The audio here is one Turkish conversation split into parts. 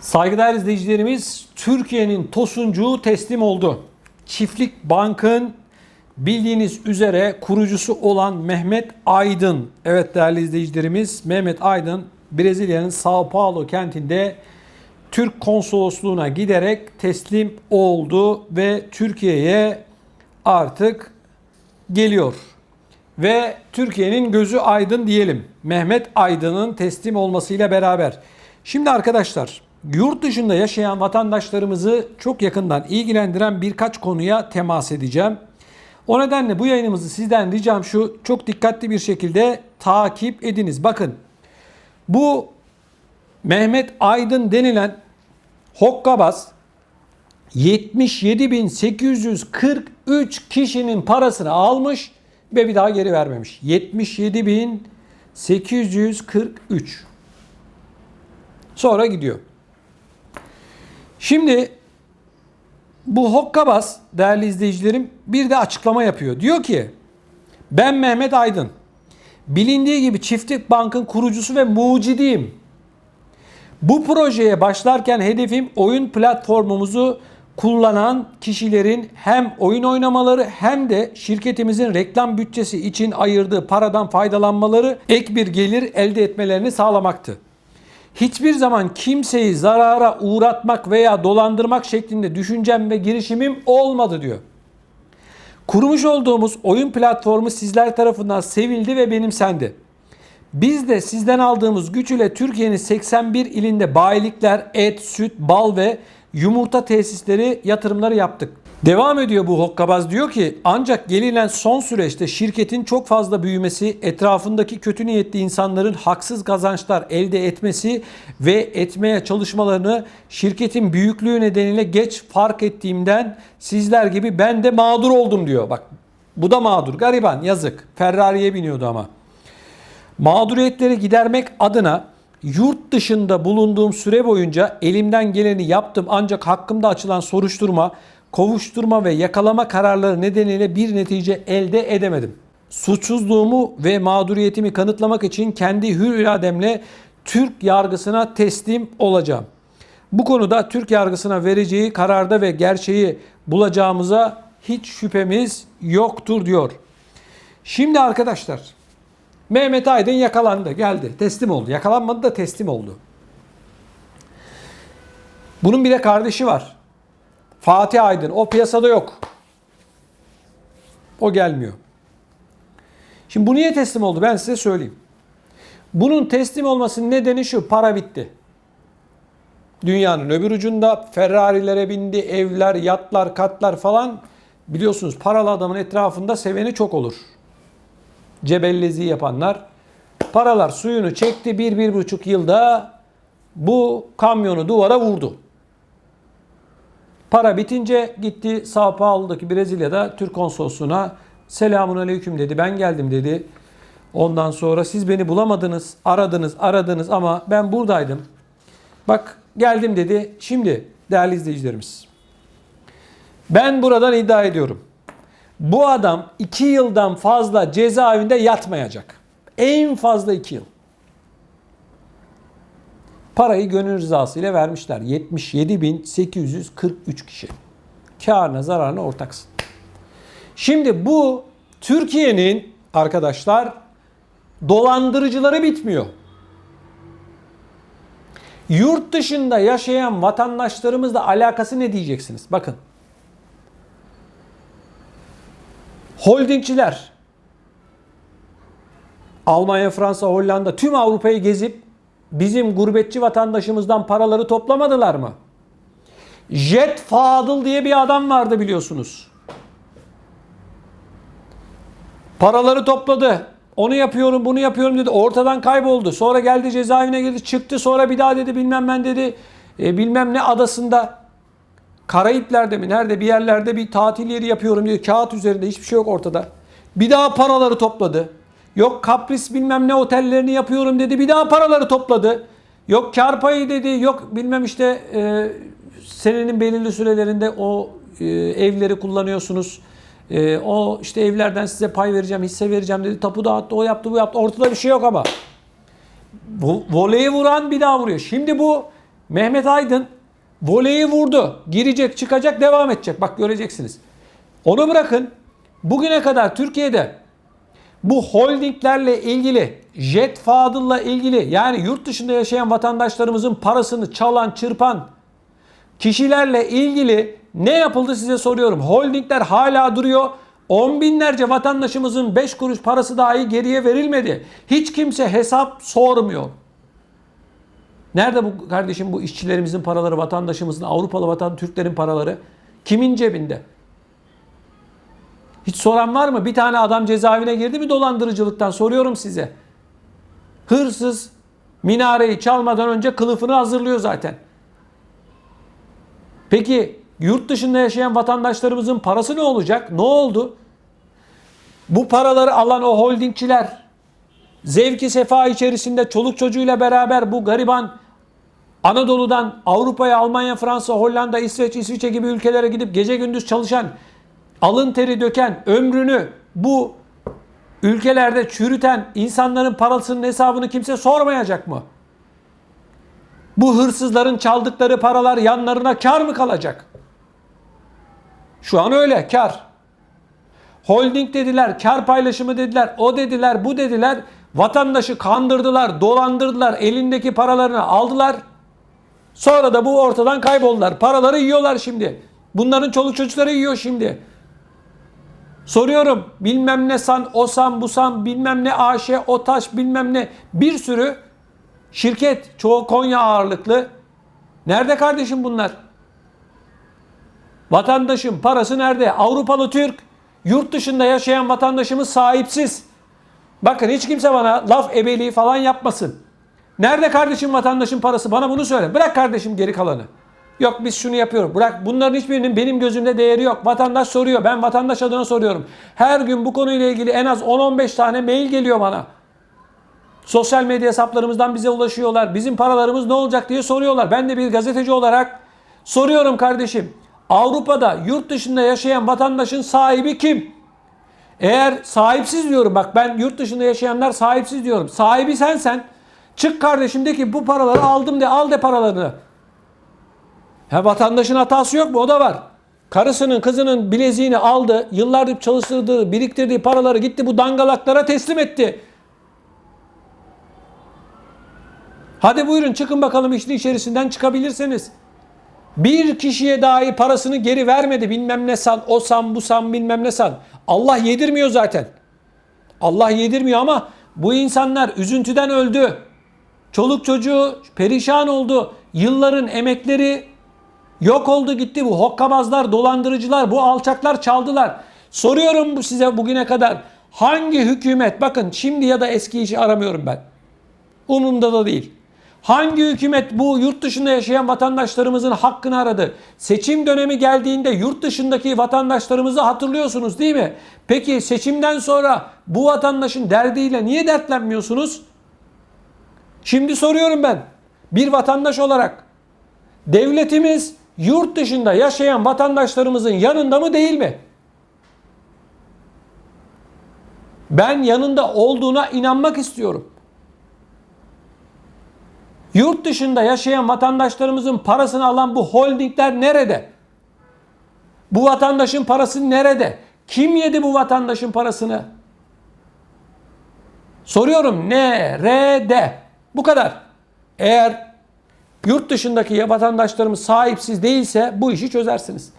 Saygıdeğer izleyicilerimiz Türkiye'nin tosuncuğu teslim oldu. Çiftlik Bank'ın bildiğiniz üzere kurucusu olan Mehmet Aydın. Evet değerli izleyicilerimiz Mehmet Aydın Brezilya'nın Sao Paulo kentinde Türk konsolosluğuna giderek teslim oldu ve Türkiye'ye artık geliyor. Ve Türkiye'nin gözü aydın diyelim. Mehmet Aydın'ın teslim olmasıyla beraber. Şimdi arkadaşlar yurt dışında yaşayan vatandaşlarımızı çok yakından ilgilendiren birkaç konuya temas edeceğim. O nedenle bu yayınımızı sizden ricam şu çok dikkatli bir şekilde takip ediniz. Bakın bu Mehmet Aydın denilen hokkabaz 77.843 kişinin parasını almış ve bir daha geri vermemiş. 77.843. Sonra gidiyor. Şimdi bu hokkabaz değerli izleyicilerim bir de açıklama yapıyor. Diyor ki ben Mehmet Aydın. Bilindiği gibi Çiftlik Bank'ın kurucusu ve mucidiyim. Bu projeye başlarken hedefim oyun platformumuzu kullanan kişilerin hem oyun oynamaları hem de şirketimizin reklam bütçesi için ayırdığı paradan faydalanmaları, ek bir gelir elde etmelerini sağlamaktı. Hiçbir zaman kimseyi zarara uğratmak veya dolandırmak şeklinde düşüncem ve girişimim olmadı diyor. Kurmuş olduğumuz oyun platformu sizler tarafından sevildi ve benimsendi. Biz de sizden aldığımız güç ile Türkiye'nin 81 ilinde bayilikler, et, süt, bal ve yumurta tesisleri yatırımları yaptık. Devam ediyor bu hokkabaz diyor ki ancak gelinen son süreçte şirketin çok fazla büyümesi, etrafındaki kötü niyetli insanların haksız kazançlar elde etmesi ve etmeye çalışmalarını şirketin büyüklüğü nedeniyle geç fark ettiğimden sizler gibi ben de mağdur oldum diyor. Bak bu da mağdur. Gariban yazık. Ferrari'ye biniyordu ama. Mağduriyetleri gidermek adına yurt dışında bulunduğum süre boyunca elimden geleni yaptım ancak hakkımda açılan soruşturma, kovuşturma ve yakalama kararları nedeniyle bir netice elde edemedim. Suçsuzluğumu ve mağduriyetimi kanıtlamak için kendi hür irademle Türk yargısına teslim olacağım. Bu konuda Türk yargısına vereceği kararda ve gerçeği bulacağımıza hiç şüphemiz yoktur diyor. Şimdi arkadaşlar Mehmet Aydın yakalandı, geldi, teslim oldu. Yakalanmadı da teslim oldu. Bunun bir de kardeşi var. Fatih Aydın. O piyasada yok. O gelmiyor. Şimdi bu niye teslim oldu? Ben size söyleyeyim. Bunun teslim olmasının nedeni şu. Para bitti. Dünyanın öbür ucunda Ferrari'lere bindi, evler, yatlar, katlar falan. Biliyorsunuz paralı adamın etrafında seveni çok olur cebellezi yapanlar. Paralar suyunu çekti. Bir, bir buçuk yılda bu kamyonu duvara vurdu. Para bitince gitti Sao Paulo'daki Brezilya'da Türk konsolosluğuna selamun aleyküm dedi. Ben geldim dedi. Ondan sonra siz beni bulamadınız, aradınız, aradınız ama ben buradaydım. Bak geldim dedi. Şimdi değerli izleyicilerimiz. Ben buradan iddia ediyorum. Bu adam 2 yıldan fazla cezaevinde yatmayacak. En fazla 2 yıl. Parayı gönül rızası ile vermişler. 77.843 kişi. Karına zararına ortaksın. Şimdi bu Türkiye'nin arkadaşlar dolandırıcıları bitmiyor. Yurt dışında yaşayan vatandaşlarımızla alakası ne diyeceksiniz? Bakın. Holdingçiler Almanya, Fransa, Hollanda tüm Avrupa'yı gezip bizim gurbetçi vatandaşımızdan paraları toplamadılar mı? Jet Fadıl diye bir adam vardı biliyorsunuz. Paraları topladı. Onu yapıyorum, bunu yapıyorum dedi. Ortadan kayboldu. Sonra geldi cezaevine girdi, çıktı. Sonra bir daha dedi bilmem ben dedi. E, bilmem ne adasında Karayipler'de mi nerede bir yerlerde bir tatil yeri yapıyorum diyor. Kağıt üzerinde hiçbir şey yok ortada. Bir daha paraları topladı. Yok kapris bilmem ne otellerini yapıyorum dedi. Bir daha paraları topladı. Yok kar payı dedi. Yok bilmem işte e, senenin belirli sürelerinde o e, evleri kullanıyorsunuz. E, o işte evlerden size pay vereceğim, hisse vereceğim dedi. Tapu dağıttı, o yaptı, bu yaptı. Ortada bir şey yok ama. Vo- voleyi vuran bir daha vuruyor. Şimdi bu Mehmet Aydın voleyi vurdu. Girecek, çıkacak, devam edecek. Bak göreceksiniz. Onu bırakın. Bugüne kadar Türkiye'de bu holdinglerle ilgili, Jet Fadıl'la ilgili yani yurt dışında yaşayan vatandaşlarımızın parasını çalan, çırpan kişilerle ilgili ne yapıldı size soruyorum. Holdingler hala duruyor. On binlerce vatandaşımızın 5 kuruş parası dahi geriye verilmedi. Hiç kimse hesap sormuyor. Nerede bu kardeşim bu işçilerimizin paraları, vatandaşımızın, Avrupalı vatan Türklerin paraları? Kimin cebinde? Hiç soran var mı? Bir tane adam cezaevine girdi mi dolandırıcılıktan? Soruyorum size. Hırsız minareyi çalmadan önce kılıfını hazırlıyor zaten. Peki yurt dışında yaşayan vatandaşlarımızın parası ne olacak? Ne oldu? Bu paraları alan o holdingçiler zevki sefa içerisinde çoluk çocuğuyla beraber bu gariban Anadolu'dan Avrupa'ya, Almanya, Fransa, Hollanda, İsveç, İsviçre gibi ülkelere gidip gece gündüz çalışan, alın teri döken, ömrünü bu ülkelerde çürüten insanların parasının hesabını kimse sormayacak mı? Bu hırsızların çaldıkları paralar yanlarına kar mı kalacak? Şu an öyle kar. Holding dediler, kar paylaşımı dediler, o dediler, bu dediler. Vatandaşı kandırdılar, dolandırdılar, elindeki paralarını aldılar. Sonra da bu ortadan kayboldular. Paraları yiyorlar şimdi. Bunların çoluk çocukları yiyor şimdi. Soruyorum bilmem ne san, o san, bu san, bilmem ne AŞ, o taş, bilmem ne bir sürü şirket, çoğu Konya ağırlıklı. Nerede kardeşim bunlar? Vatandaşın parası nerede? Avrupalı Türk, yurt dışında yaşayan vatandaşımız sahipsiz. Bakın hiç kimse bana laf ebeliği falan yapmasın. Nerede kardeşim vatandaşın parası? Bana bunu söyle. Bırak kardeşim geri kalanı. Yok biz şunu yapıyoruz. Bırak bunların hiçbirinin benim gözümde değeri yok. Vatandaş soruyor. Ben vatandaş adına soruyorum. Her gün bu konuyla ilgili en az 10-15 tane mail geliyor bana. Sosyal medya hesaplarımızdan bize ulaşıyorlar. Bizim paralarımız ne olacak diye soruyorlar. Ben de bir gazeteci olarak soruyorum kardeşim. Avrupa'da yurt dışında yaşayan vatandaşın sahibi kim? Eğer sahipsiz diyorum bak ben yurt dışında yaşayanlar sahipsiz diyorum. Sahibi sensen çık kardeşim de ki bu paraları aldım de al de paralarını. Ha vatandaşın hatası yok mu? O da var. Karısının kızının bileziğini aldı. Yıllardır çalıştırdığı, biriktirdiği paraları gitti bu dangalaklara teslim etti. Hadi buyurun çıkın bakalım işin içerisinden çıkabilirsiniz. Bir kişiye dahi parasını geri vermedi bilmem ne san, o san, bu san, bilmem ne san. Allah yedirmiyor zaten. Allah yedirmiyor ama bu insanlar üzüntüden öldü. Çoluk çocuğu perişan oldu. Yılların emekleri yok oldu gitti. Bu hokkabazlar, dolandırıcılar, bu alçaklar çaldılar. Soruyorum size bugüne kadar hangi hükümet bakın şimdi ya da eski işi aramıyorum ben. Umurumda da değil. Hangi hükümet bu yurt dışında yaşayan vatandaşlarımızın hakkını aradı? Seçim dönemi geldiğinde yurt dışındaki vatandaşlarımızı hatırlıyorsunuz değil mi? Peki seçimden sonra bu vatandaşın derdiyle niye dertlenmiyorsunuz? Şimdi soruyorum ben bir vatandaş olarak devletimiz yurt dışında yaşayan vatandaşlarımızın yanında mı değil mi? Ben yanında olduğuna inanmak istiyorum. Yurt dışında yaşayan vatandaşlarımızın parasını alan bu holdingler nerede? Bu vatandaşın parası nerede? Kim yedi bu vatandaşın parasını? Soruyorum nerede? Bu kadar. Eğer yurt dışındaki vatandaşlarımız sahipsiz değilse bu işi çözersiniz.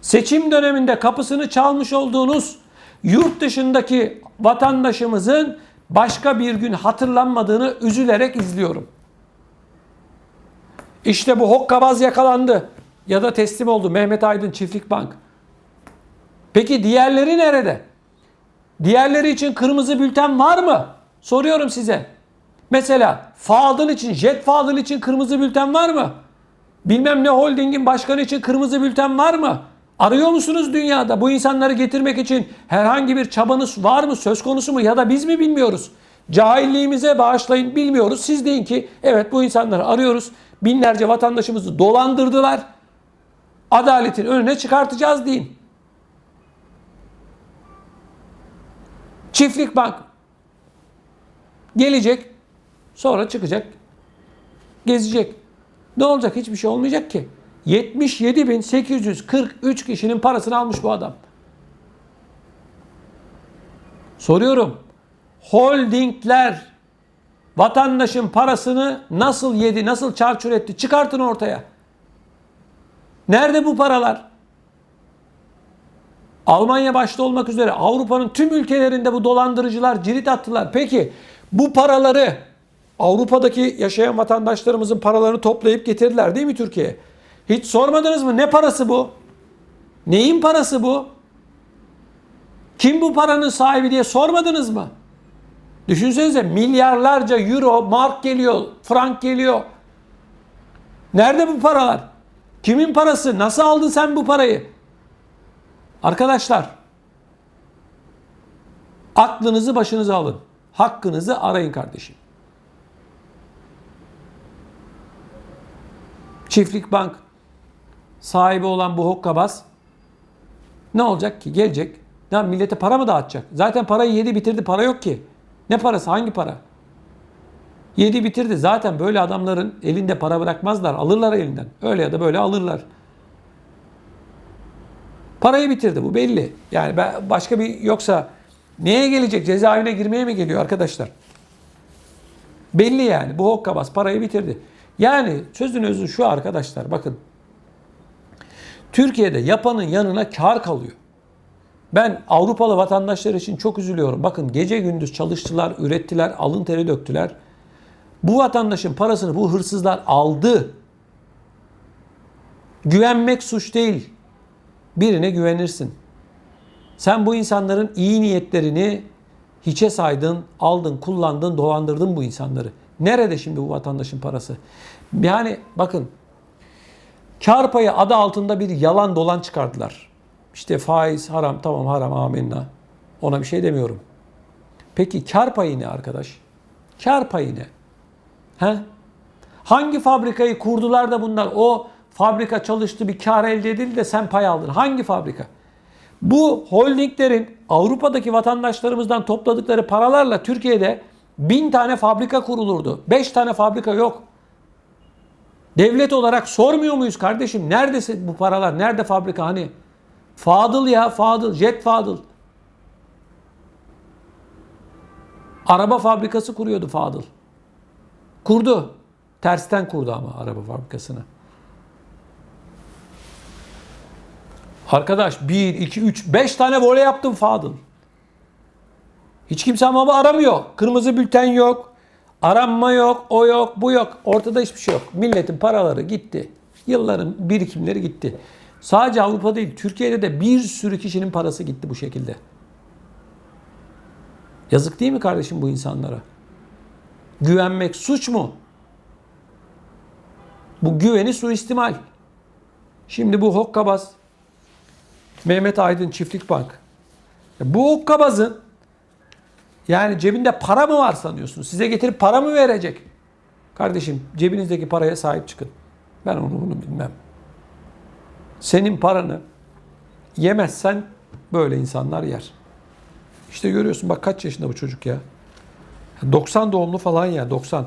Seçim döneminde kapısını çalmış olduğunuz yurt dışındaki vatandaşımızın başka bir gün hatırlanmadığını üzülerek izliyorum. İşte bu hokkabaz yakalandı ya da teslim oldu Mehmet Aydın Çiftlik Bank. Peki diğerleri nerede? Diğerleri için kırmızı bülten var mı? Soruyorum size. Mesela Fadıl için, Jet Fadıl için kırmızı bülten var mı? Bilmem ne holdingin başkanı için kırmızı bülten var mı? Arıyor musunuz dünyada? Bu insanları getirmek için herhangi bir çabanız var mı? Söz konusu mu? Ya da biz mi bilmiyoruz? Cahilliğimize bağışlayın bilmiyoruz. Siz deyin ki evet bu insanları arıyoruz. Binlerce vatandaşımızı dolandırdılar. Adaletin önüne çıkartacağız deyin. Çiftlik bank gelecek sonra çıkacak. Gezecek. Ne olacak? Hiçbir şey olmayacak ki. 77.843 kişinin parasını almış bu adam. Soruyorum. Holdingler vatandaşın parasını nasıl yedi, nasıl çarçur etti? Çıkartın ortaya. Nerede bu paralar? Almanya başta olmak üzere Avrupa'nın tüm ülkelerinde bu dolandırıcılar cirit attılar. Peki bu paraları Avrupa'daki yaşayan vatandaşlarımızın paralarını toplayıp getirdiler değil mi Türkiye'ye? Hiç sormadınız mı ne parası bu? Neyin parası bu? Kim bu paranın sahibi diye sormadınız mı? Düşünsenize milyarlarca euro, mark geliyor, frank geliyor. Nerede bu paralar? Kimin parası? Nasıl aldın sen bu parayı? Arkadaşlar aklınızı başınıza alın. Hakkınızı arayın kardeşim. Çiftlik Bank sahibi olan bu hokkabaz ne olacak ki? Gelecek. Ne millete para mı dağıtacak? Zaten parayı yedi bitirdi. Para yok ki. Ne parası? Hangi para? Yedi bitirdi. Zaten böyle adamların elinde para bırakmazlar. Alırlar elinden. Öyle ya da böyle alırlar. Parayı bitirdi bu belli. Yani ben başka bir yoksa neye gelecek? Cezaevine girmeye mi geliyor arkadaşlar? Belli yani. Bu hokkabaz parayı bitirdi. Yani sözün özü şu arkadaşlar bakın. Türkiye'de yapanın yanına kar kalıyor. Ben Avrupalı vatandaşlar için çok üzülüyorum. Bakın gece gündüz çalıştılar, ürettiler, alın teri döktüler. Bu vatandaşın parasını bu hırsızlar aldı. Güvenmek suç değil. Birine güvenirsin. Sen bu insanların iyi niyetlerini hiçe saydın, aldın, kullandın, dolandırdın bu insanları. Nerede şimdi bu vatandaşın parası? Yani bakın kar payı adı altında bir yalan dolan çıkardılar. İşte faiz haram tamam haram amenna. Ona bir şey demiyorum. Peki kar payı ne arkadaş? Kar payı ne? He? Hangi fabrikayı kurdular da bunlar o fabrika çalıştı bir kar elde edildi de sen pay aldın. Hangi fabrika? Bu holdinglerin Avrupa'daki vatandaşlarımızdan topladıkları paralarla Türkiye'de bin tane fabrika kurulurdu. Beş tane fabrika yok. Devlet olarak sormuyor muyuz kardeşim? Nerede bu paralar? Nerede fabrika? Hani Fadıl ya Fadıl. Jet Fadıl. Araba fabrikası kuruyordu Fadıl. Kurdu. Tersten kurdu ama araba fabrikasını. Arkadaş 1, 2, 3, 5 tane voley yaptım Fadıl. Hiç kimse ama aramıyor. Kırmızı bülten yok. Aranma yok, o yok, bu yok. Ortada hiçbir şey yok. Milletin paraları gitti. Yılların birikimleri gitti. Sadece Avrupa değil, Türkiye'de de bir sürü kişinin parası gitti bu şekilde. Yazık değil mi kardeşim bu insanlara? Güvenmek suç mu? Bu güveni suistimal. Şimdi bu hokkabaz Mehmet Aydın Çiftlik Bank. Bu hokkabazın yani cebinde para mı var sanıyorsunuz? Size getirip para mı verecek? Kardeşim cebinizdeki paraya sahip çıkın. Ben onu bunu bilmem. Senin paranı yemezsen böyle insanlar yer. İşte görüyorsun bak kaç yaşında bu çocuk ya. 90 doğumlu falan ya 90.